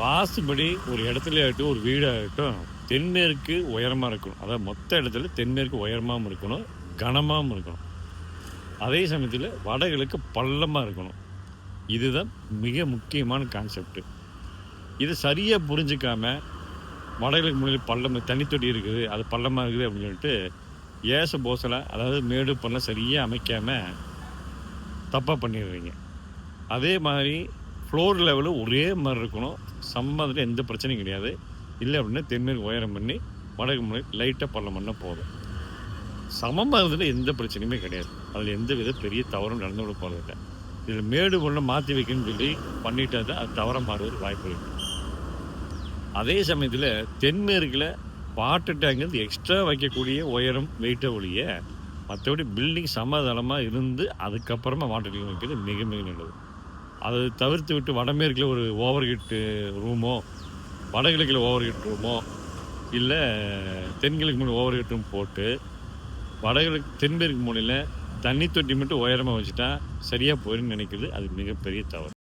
வாஸ்துபடி ஒரு இடத்துல ஆகட்டும் ஒரு வீடாகட்டும் தென்மேற்கு உயரமாக இருக்கணும். அதாவது மொத்த இடத்துல தென்மேற்கு உயரமாகவும் இருக்கணும் கனமாகவும் இருக்கணும். அதே சமயத்தில் வடகிழக்கு பள்ளமாக இருக்கணும். இதுதான் மிக முக்கியமான கான்செப்ட் இது சரியாக புரிஞ்சிக்காமல் வடகிழக்கு முன்னாடி பள்ளம் தனித்தொட்டி இருக்குது அது பள்ளமாக இருக்குது அப்படின்னு சொல்லிட்டு ஏச போசலை அதாவது மேடு பள்ளம் சரியாக அமைக்காமல் தப்பாக பண்ணிடுறீங்க. அதே மாதிரி ஃப்ளோர் லெவலு ஒரே மாதிரி இருக்கணும். சம்மந்தத்தில் எந்த பிரச்சனையும் கிடையாது. இல்லை அப்படின்னா தென்மேற்கு உயரம் பண்ணி வடக்கு முறை லைட்டாக பள்ளம் பண்ணால் போதும். சமமாக இருந்ததில் எந்த பிரச்சனையுமே கிடையாது. அதில் எந்த வித பெரிய தவறும் நடந்து விட போகிறதில்லை இதில் மேடு பொண்ணை மாற்றி வைக்கணும்னு சொல்லி பண்ணிட்டா தான் அது தவற மாறுவது வாய்ப்பு இருக்குது அதே சமயத்தில் தென்மேற்கில் வாட்டர் டேங்க் எக்ஸ்ட்ரா வைக்கக்கூடிய உயரம் வெயிட்டை ஒழிய மற்றபடி பில்டிங் சமதளமாக இருந்து அதுக்கப்புறமா வாட்டர் டேங்க் வைக்கிறது மிக மிக நல்லது. அதை தவிர்த்து விட்டு வடமேற்கில் ஒரு ஓவர் ஹிட்டு ரூமோ வடகிழக்கில் ஓவர் ஹிட் ரூமோ இல்லை தென்கிழக்கு மூணு ஓவர் ஹிட்டும் போட்டு வடகிழக்கு தென்மேற்கு மூலையில் தண்ணி தொட்டி மட்டும் உயரமாக வச்சுட்டா சரியாக போயிடும்னு நினைக்கிறது அது மிகப்பெரிய தவறு.